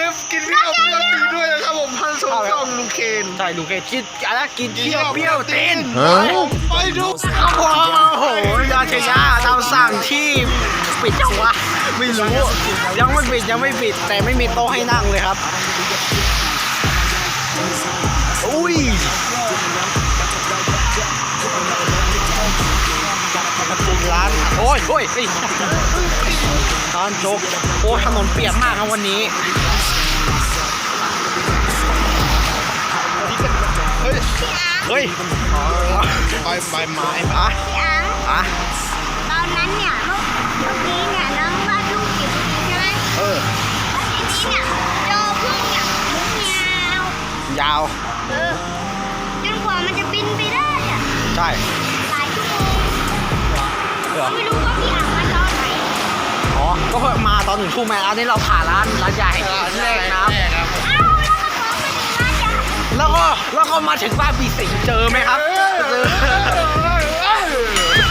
ลืมกินที่เอาเปรี้ยวตีด้วยนะครับผมพันสงช่องลุงเคนใช่ดูแกกินอะไรกินเปรี้ยวเปรี้ยวตีนไปดูครับผมโอ้โหยาเชียาตามสั่งที่ปิดจังวะไม่รู้ ยังไม่ปิดยังไม่ปิด แต่ไม่มีโต๊ะให้นั่งเลยครับ อุ้ยร้าน โอ้ยโอ้ย เฮ้ยร้านโจ๊กโอ้ถนนเปียกมากครับวันนี้เฮ้ยเฮ้ยใบใบไม้อะพี่อังอะตอนนั้นเนี่ยเมื่อเมื่อกี้เนี่ยน้องวาดรูปเก็บไว้ใช่ไหมเออแล้วทีนี้เนี่ยโจพึ่งเนี่ยหมุนยาวยาวเออจนกว่ามันจะบินไปได้อะใช่หลายชั่ เพิ่งมาตอนหนึ่งทุ่มแม่อันนี้เราผ่านร้านร้านใหญ่แรกนะครับเอ้าแล้วก็ขอไปถึงร้านยาแล้วก็แล้วก็มาถึงบ้านปีสิงเจอไหมครับเจอ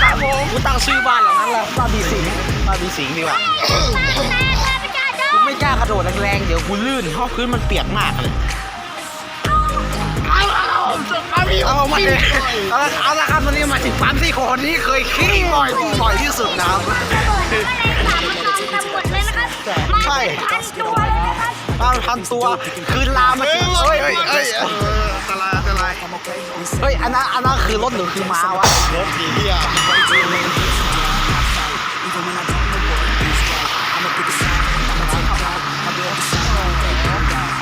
ครับผมกูตั้งชื่อบ้านหลังนั้นแหละบ้านปีสิงบ้านปีสิงดีกว่าตาตาประชาชกูนไม่กล้ากระโดดแรงๆเดี๋ยวกูลื่นเพราะพื้นมันเปียกมากเลยเอามาเลยเอาละเอาละครับวันนี้มาถึงปั๊มที่คนที่เคยขี้บ่อยบ่อยที่สุดนะครับ ใช่เป็นพันตัวเลยนะครับบ้านพันตัวคือลามาเฮ้ยเฮ้ยเฮ้ยอันตรายอันตรายเฮ้ยอันนั้นอันนั้นคือรถหรือคือม้าวะรถดีเฮีย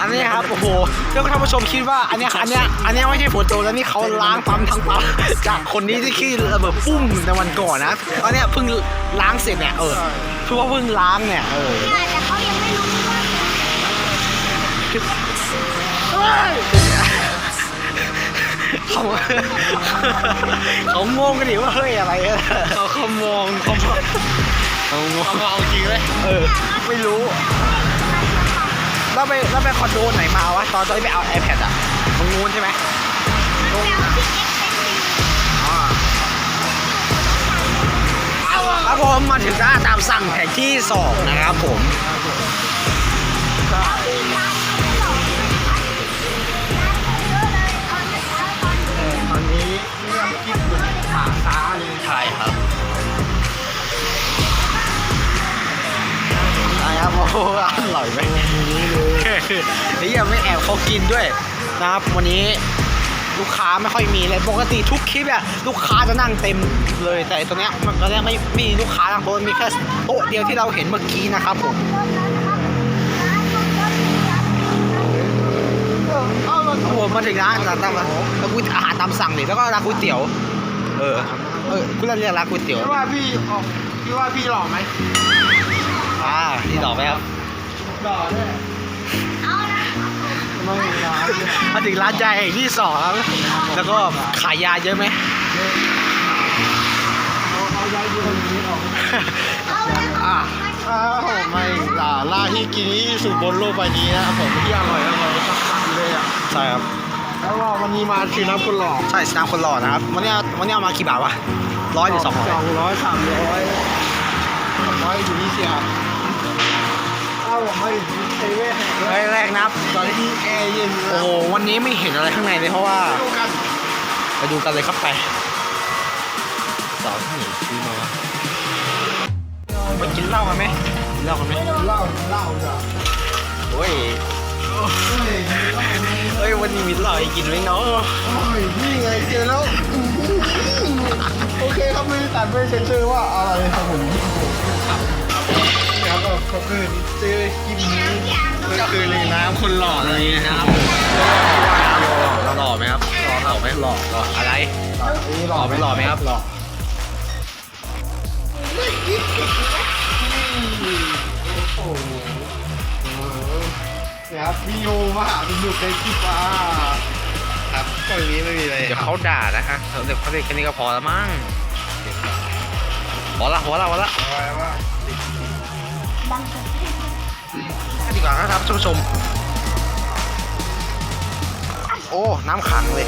อันนี้ครับโอ้โหเรื่องท่านผู้ชมคิดว่าอันเนี้ยอันเนี้ยอันเนี้ยไม่ใช่ฝนตกแล้วนี่เขาล้างปั๊มทั้งปั๊มจากคนนี้ที่ขี้ระเบิดปุ้มในวันก่อนนะอันเนี้ยเพิ่งล้างเสร็จเนี่ยเออคือว่าเพิ่งล้างเนี่ยเออเนี่ยแต่เขายังไม่รู้ว่าเขาเขางงกันดิว่าเฮ้ยอะไรอะเขาเขามองเขามองเขางงเอามาเอาจริงเลยเออไม่รู้ แล้วไปแล้วไปคอนโดไหนมาวะตอนตอนที่ไปเอา iPad อะตรงนู้นใช่ไหมแล้วที่เอ็กซ์เป็นดีครับผมมาถึงร้านตามสั่งแผนที่สองนะครับผม นี่ยังไม่แอบเขากินด้วยนะครับ วันนี้ลูกค้าไม่ค่อยมีเลยปกติทุกคลิปอะลูกค้าจะนั่งเต็มเลยแต่ตัวเนี้ยมันตอนเนี้ยไม่ไม่มีลูกค้านั่งโต๊ะมีแค่โต๊ะเดียวที่เราเห็นเมื่อกี้นะครับผมเอามาโอ้โหมาถึงร้านร้านตามแล้วกูอาหารตามสั่งดิแล้วก็ร้านก๋วยเตี๋ยว เออเออกูเรียกร้านก๋วยเตี๋ยวคิดว่าพี่ออกคิดว่าพี่หล่อไหมอ่านี่ดอกไหมครับหล่อด้วยไม่หล่อมาถึงร้านยาแห่งที่สองครับแล้วก็ขายยาเยอะไหมเอาย้ายยืนนี้ออกอ่าถ้าผมไม่ล่าล่าที่กินที่สุดบนโลกใบนี้นะครับผมที่อร่อยอร่อยสักคำเลยอะใช่ครับแล้วว่าวันนี้มาคือน้ำคนหล่อใช่สนามคนหล่อนะครับวันนี้วันนี้เอามากี่บาทวะร้อยหรือสองร้อยสองร้อยสามร้อยสามร้อยอยู่ที่เชียร์ถ้าผมไม่ ถึงเซเว่นร้อยแรกนะครับ ตอนที่แอร์เย็นโอ้โหวันนี้ไม่เห็นอะไรข้างในเลยเพราะว่า ดูกันไปดูกันเลยครับไปสาวที่ไหนซื้อมาวะไปกินเหล้ากันไหมกินเหล้ากันไหมเล่าเล่าจ้ะโอ้ยเฮ้ยเฮ้ยวันนี้มีเหล้าให้กินไหมเนาะโอ้ยนี่ไงเจอแล้วโอเคครับไม่ได้ตัดไม่เซ็นเซอร์ว่าอะไรครับผม ครับก็คือเจอกินนี้ก็คือเลยน้ำคนหล่อเลยนะครับเราหล่อไหมครับหล่อหล่อไหมหล่อหล่ออะไรหล่อไหมหล่อไหมครับหล่อโอ้โหเนี่ยครับพี่โยมาหาสนุกในคลิปอะครับตรงนี้ไม่มีอะไรเดี๋ยวเขาด่านะฮะเดี๋ยวเขาเด็กแค่นี้ก็พอแล้วมั้งพอละพอละพอละอะ ไรวะดีกว่านะครับท่านผู้ชม โอ้ น้ำขังเลย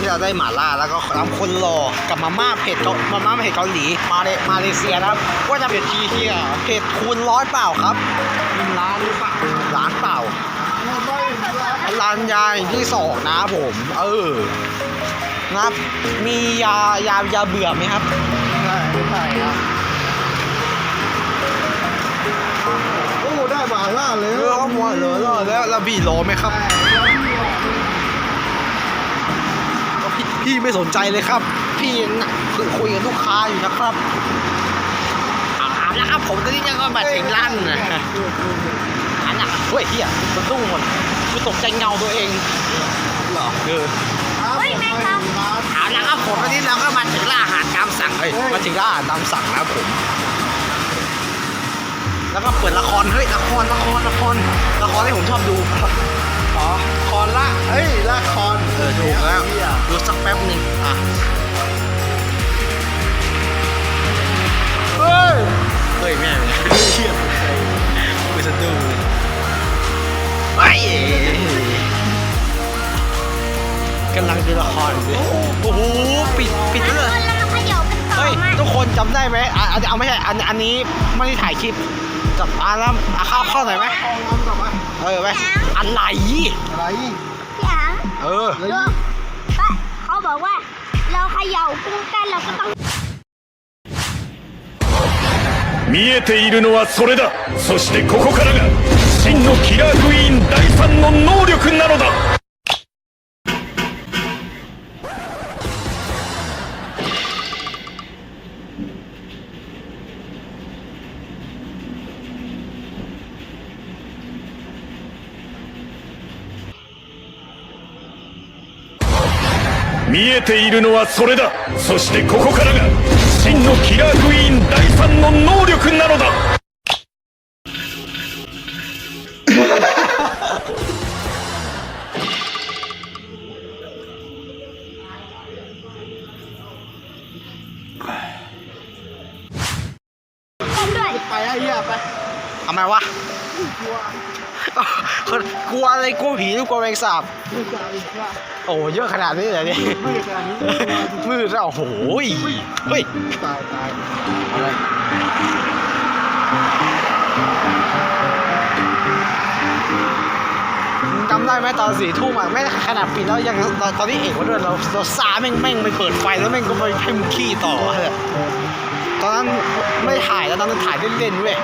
ที่เราได้หม่าล่าแล้วก็น้ำคนรอกับมาม่าเผ็ดเกามาม่าเผ็ดเกาหลีมาเลมาเลเซียนะครับว่าจะเผ็ดทีเฮียเผ็ดคูณร้อยเปล่าครับหนึ่งล้านหรือเปล่าล้านเปล่าร้านยาอย่างที่สองนะครับผม เออนะครับมียายายาเบื่อไหมครับใช่ใช่ครับโอ้ได้หมาล่าเลยเออเขาหมดเลยแล้วแล้วแล้วบีโลไหมครับ พี่พี่ไม่สนใจเลยครับ พี่น่ะคือคุยกับลูกค้าอยู่นะครับเอาเอาละครับผมตอนนี้ก็มาถึงร้านนะอันน่ะเฮ้ยเฮียมันตุ้งหมดกูตกใจเงาตัวเองเหรอเออเฮ้ยแม่ครับเอาละครับผมตอนนี้เราก็มาถึงร้านอาหารตามสั่งเอ้ยมาถึงร้านอาหารตามสั่งนะครับผมแล้วก็เปิดละคร เฮ้ย ละคร ละคร ละคร ละครที่ผมชอบดู อ๋อคอนละเฮ้ยละคอนเออถูกแล้วดูสักแป๊บหนึ่งอะเฮ้ยเฮ้ยแม่เชี่ยกูจะดูไปกำลังดูละครอยู่ ได้ไหมอ่ะอ่ะเอาไม่ใช่อันอันนี้ไม่ได้ถ่ายคลิปจับอ่ะแล้วอ่ะเข้าเข้าหน่อยไหม เอาน้ำกลับมา เออไหมอะไร อะไร พี่อัง เออ เฮ้ย ดูปะเขาบอกว่า เราเขย่ากุ้งเต้นเราก็ต้อง 見えているのはそれだそしてここからが真のキラークイーン第三の能力なのだ 見えているのはそれだそしてここからが真のキラークイーン第三の能力なのだ เต้นด้วย ไปไอ้เหี้ยไป ทำไมวะ กลัวกลัวอะไรกลัวผีหรือกลัวแมงสาบ ไม่กล้าอีกละโอ้เยอะขนาดนี้เลยเนี่ยไม่กล้านี้มืดแล้วโอ้โหยเฮ้ยตายตายอะไรจำได้ไหมตอนสี่ทุ่มอะไม่ขนาดปิดแล้วยังตอนตอนที่เอกว่าด้วยเราเราซาแม่งแม่งไปเปิดไฟแล้วแม่งก็ไปให้มึงขี้ต่อเลยตอนนั้นไม่ถ่ายแล้วตอนนั้นถ่ายเล่นๆเว้ย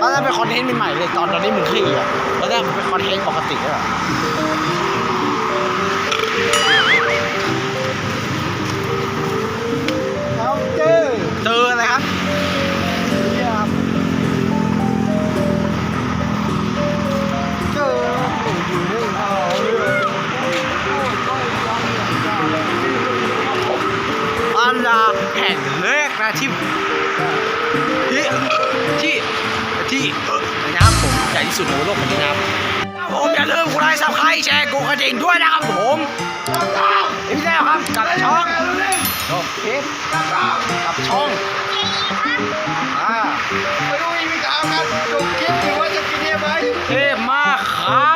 ตอนนั้นเป็นคอนเทนต์ใหม่ๆเลยตอนตอนนี้มึงขี้อะตอนแรกมันเป็นคอนเทนต์ปกติอะเอาเจ้เจออะไรครับอันดาแห่งแรกนะที่ ที่ที่ที่เออนะครับผมใหญ่ที่สุดในโลกนี้นะครับครับผมอย่าลืมกดไลค์ซับสไครต์แชร์กดกระดิ่งด้วยนะครับผมเอ็มแล้วครับกับช่องโอเคกับช่องอ่าไปดูอีกทีกันจบคลิปหรือว่าจะกินเนี่ยไหมเท่มากครับ